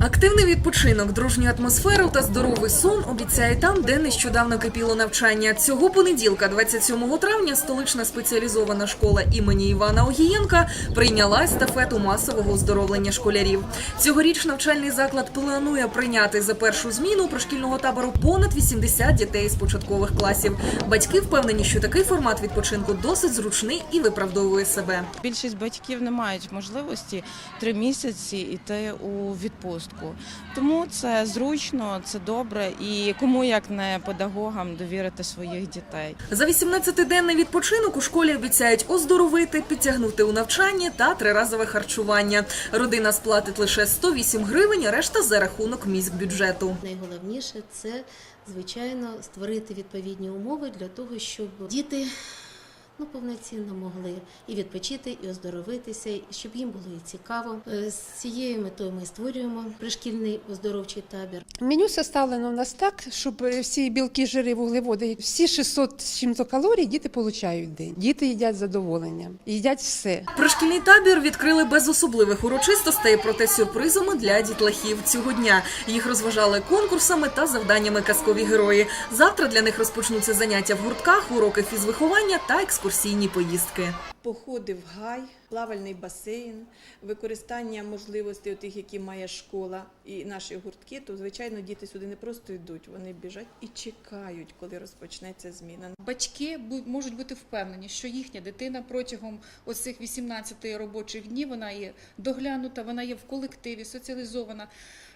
Активний відпочинок, дружню атмосферу та здоровий сон обіцяє там, де нещодавно кипіло навчання. Цього понеділка, 27 травня, столична спеціалізована школа імені Івана Огієнка прийняла естафету масового оздоровлення школярів. Цьогоріч навчальний заклад планує прийняти за першу зміну пришкільного табору понад 80 дітей з початкових класів. Батьки впевнені, що такий формат відпочинку досить зручний і виправдовує себе. Більшість батьків не мають можливості три місяці йти у відпустку. Тому це зручно, це добре і кому як не педагогам довірити своїх дітей. За 18-денний відпочинок у школі обіцяють оздоровити, підтягнути у навчанні та триразове харчування. Родина сплатить лише 108 гривень, решта за рахунок міськбюджету. Найголовніше це, звичайно, створити відповідні умови для того, щоб діти ну, повноцінно могли і відпочити, і оздоровитися, і щоб їм було і цікаво. Е, З цією метою ми створюємо пришкільний оздоровчий табір. Меню составлено у нас так, щоб всі білки, жири, вуглеводи, всі 600 з чим-то калорій діти получають в день. Діти їдять задоволенням, їдять все. Пришкільний табір відкрили без особливих урочистостей, проте сюрпризами для дітлахів цього дня. Їх розважали конкурсами та завданнями казкові герої. Завтра для них розпочнуться заняття в гуртках, уроки фізвиховання та екскурсійні поїздки. Походи в гай, плавальний басейн, використання можливостей тих, які має школа і наші гуртки, то звичайно діти сюди не просто йдуть, вони біжать і чекають, коли розпочнеться зміна. Батьки можуть бути впевнені, що їхня дитина протягом оцих 18 робочих днів вона є доглянута, вона є в колективі, соціалізована,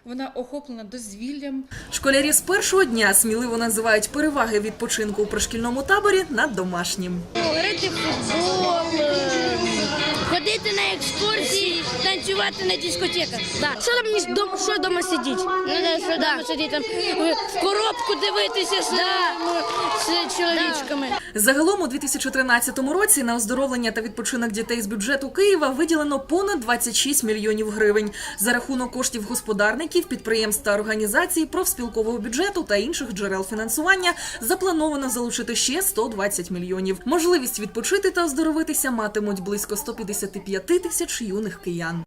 вона охоплена дозвіллям, Школярі з першого дня сміливо називають переваги відпочинку у пришкільному таборі над домашнім. грати в футбол, ходити на екскурсії, танцювати на дискотеках. Да. Що там між дом, що вдома сидіти? Ну, да, що вдома сидіти, там, е, в коробку дивитися що, да. Чоловічками. Загалом у 2013 році на оздоровлення та відпочинок дітей з бюджету Києва виділено понад 26 мільйонів гривень. За рахунок коштів господарників, підприємств та організацій, профспілкового бюджету та інших джерел фінансування заплановано залучити ще 120 мільйонів. Можливість відпочити та оздоровитися матимуть близько 155 тисяч юних киян.